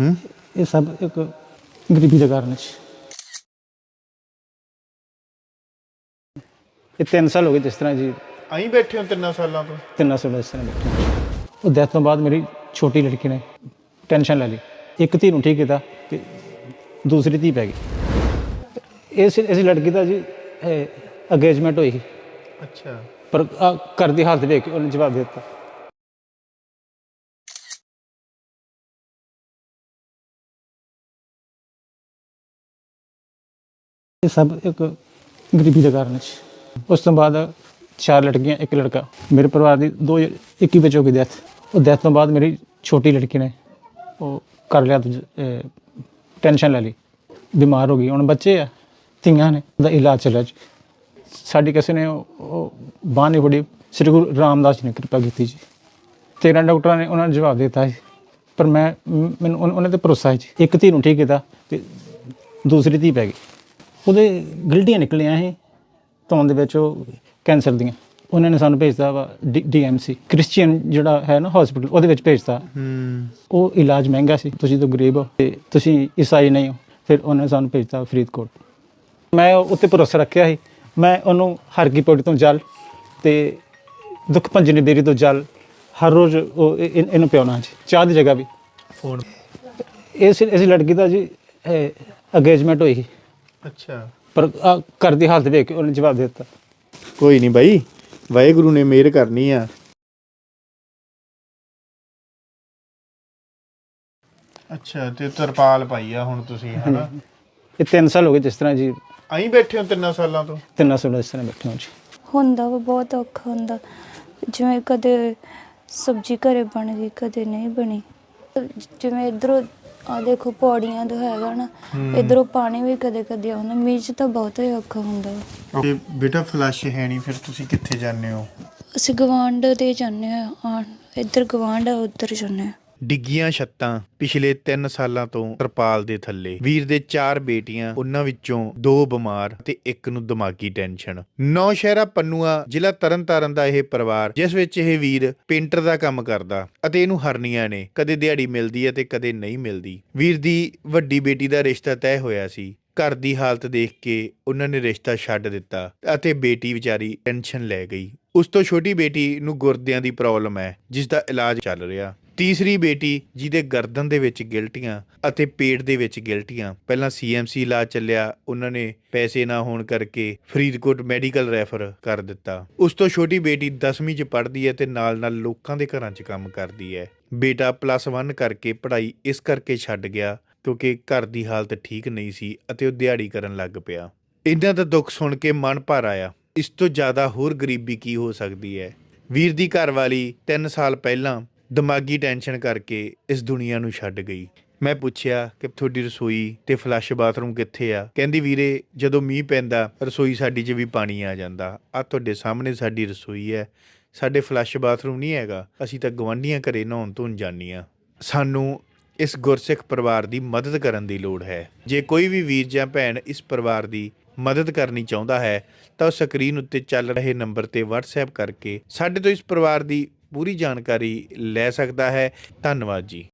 ਹੂੰ? ਇਹ ਸਭ ਇੱਕ ਗਰੀਬੀ ਦੇ ਕਾਰਨ ਸੀ। ਇਹ 3 ਸਾਲ ਹੋ ਗਏ ਜਿਸ ਤਰ੍ਹਾਂ ਜੀ। ਆਈ ਬੈਠੇ ਹੋ ਤਿੰਨਾਂ ਸਾਲਾਂ ਤੋਂ। ਤਿੰਨਾਂ ਸਾਲ ਇਸ ਤਰ੍ਹਾਂ ਬੈਠੇ ਹਾਂ। ਉਹ ਡੈਥ ਤੋਂ ਬਾਅਦ ਮੇਰੀ ਛੋਟੀ ਲੜਕੀ ਨੇ ਟੈਨਸ਼ਨ ਲੈ ਲਈ। ਇੱਕ ਧੀ ਨੂੰ ਠੀਕ ਕੀਤਾ ਤੇ ਦੂਸਰੀ ਧੀ ਪੈ ਗਈ। ਇਸ ਇਸ ਲੜਕੀ ਦਾ ਜੀ ਅਗੇਜਮੈਂਟ ਹੋਈ। ਅੱਛਾ। ਪਰ ਘਰ ਦੀ ਹਾਲਤ ਵੇਖ ਕੇ ਉਹਨੇ ਜਵਾਬ ਦਿੱਤਾ। ਇਹ ਸਭ ਇੱਕ ਗਰੀਬੀ ਦੇ ਕਾਰਨ ਸੀ। ਉਸ ਤੋਂ ਬਾਅਦ ਚਾਰ ਲੜਕੀਆਂ, ਇੱਕ ਲੜਕਾ। ਮੇਰੇ ਪਰਿਵਾਰ ਦੀ 2021 ਵਿੱਚ ਹੋ ਗਈ ਡੈਥ ਉਹ ਡੈਥ ਤੋਂ ਬਾਅਦ ਮੇਰੀ ਛੋਟੀ ਲੜਕੀ ਨੇ ਉਹ ਕਰ ਲਿਆ ਟੈਨਸ਼ਨ ਲੈ ਲਈ। ਬਿਮਾਰ ਹੋ ਗਈ। ਹੁਣ ਬੱਚੇ ਆ, ਧੀਆਂ ਨੇ ਦਾ ਇਲਾਜ ਚੱਲਿਆ ਜੀ। ਸਾਡੀ ਕਿਸੇ ਨੇ ਉਹ ਉਹ ਬਾਂਹ ਨਹੀਂ ਫੜੀ ਸ੍ਰੀ ਗੁਰੂ ਰਾਮਦਾਸ ਜੀ ਨੇ ਕਿਰਪਾ ਕੀਤੀ ਜੀ। ਤੇਰਾਂ ਡਾਕਟਰਾਂ ਨੇ ਉਹਨਾਂ ਨੂੰ ਜਵਾਬ ਦਿੱਤਾ ਸੀ ਪਰ ਮੈਂ ਮੈਨੂੰ ਉਹਨਾਂ ਤੇ ਭਰੋਸਾ ਹੈ ਜੀ। ਇੱਕ ਧੀ ਨੂੰ ਠੀਕ ਕੀਤਾ ਤੇ ਦੂਸਰੀ ਧੀ ਪੈ ਗਈ। ਉਹਦੇ ਗਿਲਟੀਆਂ ਨਿਕਲੀਆਂ ਸੀ ਧੌਣ ਦੇ ਵਿੱਚ ਉਹ ਕੈਂਸਰ ਦੀਆਂ। ਉਹਨਾਂ ਨੇ ਸਾਨੂੰ ਭੇਜਤਾ ਵਾ ਡੀਐਮਸੀ। ਕ੍ਰਿਸਚੀਅਨ ਜਿਹੜਾ ਹੈ ਨਾ ਹਸਪੀਟਲ ਉਹਦੇ ਵਿੱਚ ਭੇਜਤਾ। ਹੂੰ। ਉਹ ਇਲਾਜ ਮਹਿੰਗਾ ਸੀ ਤੁਸੀਂ ਤਾਂ ਗਰੀਬ ਹੋ ਤੇ ਤੁਸੀਂ ਈਸਾਈ ਨਹੀਂ ਹੋ। ਫਿਰ ਉਹਨਾਂ ਨੇ ਸਾਨੂੰ ਭੇਜਤਾ ਫਰੀਦਕੋਟ। ਮੈਂ ਉੱਤੇ ਭਰੋਸਾ ਰੱਖਿਆ ਸੀ। ਮੈਂ ਉਹਨੂੰ ਹਰ ਕੀ ਪੌੜੀ ਤੋਂ ਜਲ ਤੇ ਦੁੱਖ ਭੰਜਨੀ ਬੇਰੀ ਤੋਂ ਜਲ ਹਰ ਰੋਜ਼ ਉਹ ਇਹ- ਇਹ- ਇਹਨੂੰ ਪਿਆਉਣਾ ਜੀ ਚਾਹ ਦੀ ਜਗ੍ਹਾ ਵੀ। ਫੋਨ। ਇਸ ਇਸ ਲੜਕੀ ਦਾ ਜੀ ਅਗੇਜਮੈਂਟ ਹੋਈ ਸੀ, ਅੱਛਾ। ਪਰ ਆਹ ਘਰ ਦੀ ਹਾਲਤ ਵੇਖ ਕੇ ਉਹਨੇ ਜਵਾਬ ਦੇ ਦਿੱਤਾ। ਕੋਈ ਨਹੀਂ ਬਾਈ ਵਾਹਿਗੁਰੂ ਨੇ ਮਿਹਰ ਕਰਨੀ ਆ। ਅੱਛਾ ਤੇ ਤਰਪਾਲ ਪਾਈ ਆ ਹੁਣ ਤੁਸੀਂ ਹਨਾ? ਇਹ 3 ਸਾਲ ਹੋ ਗਏ ਜਿਸ ਤਰ੍ਹਾਂ ਜੀ। ਆਈ ਬੈਠੇ ਹੋ ਤਿੰਨਾਂ ਸਾਲਾਂ ਤੋਂ। ਤਿੰਨਾਂ ਸਾਲ ਇਸ ਤਰ੍ਹਾਂ ਬੈਠੇ ਹਾਂ ਜੀ। ਹੁੰਦਾ ਵਾ ਬਹੁਤ ਔਖਾ ਹੁੰਦਾ। ਜਿਵੇਂ ਕਦੇ ਸਬਜ਼ੀ ਘਰੇ ਬਣ ਗਈ ਕਦੇ ਨਹੀਂ ਬਣੀ। ਜਿਵੇਂ ਇਧਰੋਂ ਆ ਦੇਖੋ ਪੌੜੀਆਂ ਤੋਂ ਹੈਗਾ ਨਾ ਇਧਰੋਂ ਪਾਣੀ ਵੀ ਕਦੇ ਕਦੇ ਆਉਂਦਾ ਮੀਂਹ 'ਚ ਤਾਂ ਬਹੁਤ ਹੀ ਔਖਾ ਹੁੰਦਾ। ਵਾ। ਤੇ ਬੇਟਾ ਫਲੈਸ਼ ਹੈ ਨਹੀਂ ਫਿਰ ਤੁਸੀਂ ਕਿੱਥੇ ਜਾਂਦੇ ਹੋ? ਅਸੀਂ ਗਵਾਂਡ ਦੇ ਜਾਂਦੇ ਆ ਆਣ ਇੱਧਰ ਗਵਾਂਡ ਆ ਉੱਧਰ ਜਾਂਦੇ ਆ ਡਿੱਗੀਆਂ ਛੱਤਾਂ ਪਿਛਲੇ 3 ਸਾਲਾਂ ਤੋਂ ਤਰਪਾਲ ਦੇ ਥੱਲੇ। ਵੀਰ ਦੇ ਚਾਰ ਬੇਟੀਆਂ, ਉਹਨਾਂ ਵਿੱਚੋਂ ਦੋ ਬਿਮਾਰ ਤੇ ਇੱਕ ਨੂੰ ਦਿਮਾਗੀ ਟੈਨਸ਼ਨ। ਨੌਸ਼ਹਿਰਾ ਪੰਨੂਆ, ਜ਼ਿਲ੍ਹਾ ਤਰਨਤਾਰਨ ਦਾ ਇਹ ਪਰਿਵਾਰ, ਜਿਸ ਵਿੱਚ ਇਹ ਵੀਰ ਪੇਂਟਰ ਦਾ ਕੰਮ ਕਰਦਾ ਅਤੇ ਇਹਨੂੰ ਹਰਨੀਆਂ ਨੇ, ਕਦੇ ਦਿਹਾੜੀ ਮਿਲਦੀ ਹੈ ਤੇ ਕਦੇ ਨਹੀਂ ਮਿਲਦੀ। ਵੀਰ ਦੀ ਵੱਡੀ ਬੇਟੀ ਦਾ ਰਿਸ਼ਤਾ ਤੈਅ ਹੋਇਆ ਸੀ। ਘਰ ਦੀ ਹਾਲਤ ਦੇਖ ਕੇ ਉਹਨਾਂ ਨੇ ਰਿਸ਼ਤਾ ਛੱਡ ਦਿੱਤਾ ਅਤੇ ਬੇਟੀ ਵਿਚਾਰੀ ਟੈਨਸ਼ਨ ਲੈ ਗਈ। ਉਸ ਤੋਂ ਛੋਟੀ ਬੇਟੀ ਨੂੰ ਗੁਰਦਿਆਂ ਦੀ ਪ੍ਰੋਬਲਮ ਹੈ ਜਿਸ ਦਾ ਇਲਾਜ ਚੱਲ ਰਿਹਾ। ਤੀਸਰੀ ਬੇਟੀ, ਜਿਹਦੇ ਗਰਦਨ ਦੇ ਵਿੱਚ ਗਿਲਟੀਆਂ ਅਤੇ ਪੇਟ ਦੇ ਵਿੱਚ ਗਿਲਟੀਆਂ। ਪਹਿਲਾਂ ਸੀਐਮਸੀ ਇਲਾਜ ਚੱਲਿਆ, ਉਹਨਾਂ ਨੇ ਪੈਸੇ ਨਾ ਹੋਣ ਕਰਕੇ ਫਰੀਦਕੋਟ ਮੈਡੀਕਲ ਰੈਫਰ ਕਰ ਦਿੱਤਾ। ਉਸ ਤੋਂ ਛੋਟੀ ਬੇਟੀ 10ਵੀਂ 'ਚ ਪੜ੍ਹਦੀ ਹੈ ਤੇ ਨਾਲ-ਨਾਲ ਲੋਕਾਂ ਦੇ ਘਰਾਂ 'ਚ ਕੰਮ ਕਰਦੀ ਹੈ। ਬੇਟਾ ਪਲੱਸ 1 ਕਰਕੇ ਪੜ੍ਹਾਈ ਇਸ ਕਰਕੇ ਛੱਡ ਗਿਆ, ਕਿਉਂਕਿ ਘਰ ਦੀ ਹਾਲਤ ਠੀਕ ਨਹੀਂ ਸੀ ਅਤੇ ਉਹ ਦਿਹਾੜੀ ਕਰਨ ਲੱਗ ਪਿਆ। ਇਹਨਾਂ ਦਾ ਦੁੱਖ ਸੁਣ ਕੇ ਮਨ ਭਰ ਆਇਆ। ਇਸ ਤੋਂ ਜ਼ਿਆਦਾ ਹੋਰ ਗਰੀਬੀ ਕੀ ਹੋ ਸਕਦੀ ਹੈ? ਵੀਰ ਦੀ ਘਰਵਾਲੀ 3 ਸਾਲ ਪਹਿਲਾਂ ਦਿਮਾਗੀ ਟੈਨਸ਼ਨ ਕਰਕੇ ਇਸ ਦੁਨੀਆ ਨੂੰ ਛੱਡ ਗਈ। ਮੈਂ ਪੁੱਛਿਆ ਕਿ ਤੁਹਾਡੀ ਰਸੋਈ ਤੇ ਫਲੱਸ਼ ਬਾਥਰੂਮ ਕਿੱਥੇ ਆ? ਕਹਿੰਦੀ, ਵੀਰੇ, ਜਦੋਂ ਮੀਂਹ ਪੈਂਦਾ, ਰਸੋਈ ਸਾਡੀ 'ਚ ਵੀ ਪਾਣੀ ਆ ਜਾਂਦਾ। ਆ ਤੁਹਾਡੇ ਸਾਹਮਣੇ ਸਾਡੀ ਰਸੋਈ ਹੈ। ਸਾਡੇ ਫਲੱਸ਼ ਬਾਥਰੂਮ ਨਹੀਂ ਹੈਗਾ। ਅਸੀਂ ਤਾਂ ਗਵਾਂਢੀਆਂ ਘਰੇ ਨਹਾਉਣ ਧੋਣ ਜਾਂਦੀਆਂ ਸਾਨੂੰ ਇਸ ਗੁਰਸਿੱਖ ਪਰਿਵਾਰ ਦੀ ਮਦਦ ਕਰਨ ਦੀ ਲੋੜ ਹੈ। ਜੇ ਕੋਈ ਵੀ ਵੀਰ ਜਾਂ ਭੈਣ ਇਸ ਪਰਿਵਾਰ ਦੀ ਮਦਦ ਕਰਨੀ ਚਾਹੁੰਦਾ ਹੈ, ਤਾਂ ਉਹ ਸਕਰੀਨ ਉੱਤੇ ਚੱਲ ਰਹੇ ਨੰਬਰ ਤੇ WhatsApp ਕਰਕੇ ਸਾਡੇ ਤੋਂ ਇਸ ਪਰਿਵਾਰ ਦੀ ਪੂਰੀ ਜਾਣਕਾਰੀ ਲੈ ਸਕਦਾ ਹੈ। ਧੰਨਵਾਦ ਜੀ।